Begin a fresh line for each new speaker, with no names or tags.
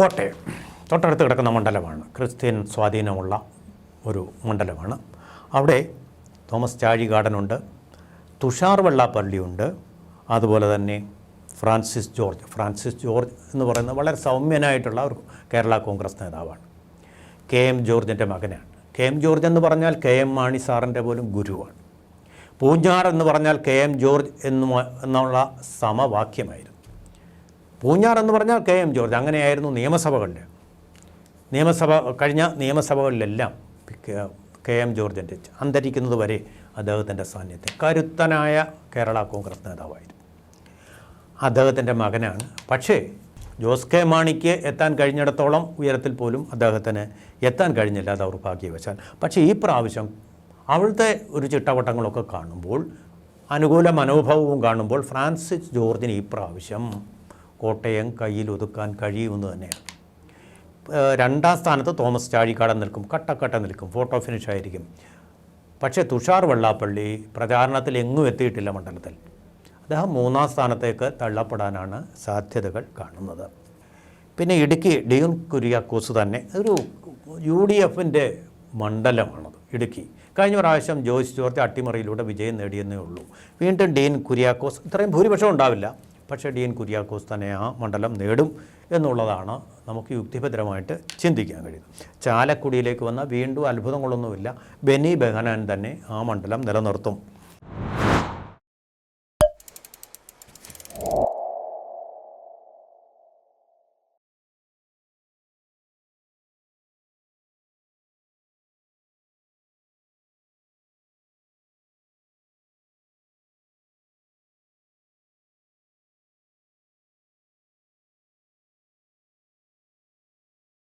കോട്ടയം. തൊട്ടടുത്ത് കിടക്കുന്ന മണ്ഡലമാണ്. ക്രിസ്ത്യൻ സ്വാധീനമുള്ള ഒരു മണ്ഡലമാണ്. അവിടെ തോമസ് ചാഴി ഗാർഡനുണ്ട് തുഷാർ വെള്ളാപ്പള്ളിയുണ്ട് അതുപോലെ തന്നെ ഫ്രാൻസിസ് ജോർജ്. ഫ്രാൻസിസ് ജോർജ് എന്ന് പറയുന്നത് വളരെ സൗമ്യനായിട്ടുള്ള ഒരു കേരള കോൺഗ്രസ് നേതാവാണ്. കെ എം ജോർജിന്റെ മകനാണ്. കെ എം ജോർജ് എന്ന് പറഞ്ഞാൽ കെ എം മാണി സാറിന്റെ പോലും ഗുരുവാണ്. പൂഞ്ഞാർ എന്ന് പറഞ്ഞാൽ കെ എം ജോർജ് എന്ന് എന്നുള്ള സമവാക്യമായിരുന്നു. പൂഞ്ഞാർ എന്ന് പറഞ്ഞാൽ കെ എം ജോർജ്. അങ്ങനെയായിരുന്നു നിയമസഭകളുടെ. നിയമസഭ കഴിഞ്ഞ നിയമസഭകളിലെല്ലാം കെ- എം ജോർജിന്റെ അന്തരിക്കുന്നത് വരെ അദ്ദേഹത്തിന്റെ സാന്നിധ്യം. കരുത്തനായ കേരള കോൺഗ്രസ് നേതാവായിരുന്നു. അദ്ദേഹത്തിന്റെ മകനാണ്. പക്ഷേ ജോസ് കെ മാണിക്ക് എത്താൻ കഴിഞ്ഞിടത്തോളം ഉയരത്തിൽ പോലും അദ്ദേഹത്തിന് എത്താൻ കഴിഞ്ഞില്ല ദൗർഭാഗ്യവശാൽ പക്ഷേ ഈ പ്രാവശ്യം അവിടുത്തെ ഒരു ചിട്ടവട്ടങ്ങളൊക്കെ കാണുമ്പോൾ അനുകൂല മനോഭാവവും കാണുമ്പോൾ ഫ്രാൻസിസ് ജോർജിന് ഈ പ്രാവശ്യം കോട്ടയം കയ്യിൽ ഒതുക്കാൻ കഴിയുമെന്ന് തന്നെയാണ്. രണ്ടാം സ്ഥാനത്ത് തോമസ് ചാഴിക്കാടൻ നിൽക്കും കട്ടക്കട്ട നിൽക്കും ഫോട്ടോ ഫിനിഷ് ആയിരിക്കും. പക്ഷേ തുഷാർ വെള്ളാപ്പള്ളി പ്രചാരണത്തിൽ എങ്ങും എത്തിയിട്ടില്ല മണ്ഡലത്തിൽ. അദ്ദേഹം മൂന്നാം സ്ഥാനത്തേക്ക് തള്ളപ്പെടാനാണ് സാധ്യതകൾ കാണുന്നത്. പിന്നെ ഇടുക്കി ഡിയൂൺ കുര്യാക്കോസ് തന്നെ ഒരു യു ഡി എഫിന്റെ മണ്ഡലമാണത് ഇടുക്കി. കഴിഞ്ഞ പ്രാവശ്യം ജോയിസ് ജോർജ് അട്ടിമറിയിലൂടെ വിജയം നേടിയെന്നേ ഉള്ളൂ. വീണ്ടും ഡീൻ കുര്യാക്കോസ് ഇത്രയും ഭൂരിപക്ഷം ഉണ്ടാവില്ല. പക്ഷേ ഡി എൻ കുര്യാക്കോസ് തന്നെ ആ മണ്ഡലം നേടും എന്നുള്ളതാണ് നമുക്ക് യുക്തിഭദ്രമായിട്ട് ചിന്തിക്കാൻ കഴിയുന്നത്. ചാലക്കുടിയിലേക്ക് വന്ന വീണ്ടും അത്ഭുതങ്ങളൊന്നുമില്ല. ബെനി ബെഹനാൻ തന്നെ ആ മണ്ഡലം നിലനിർത്തും.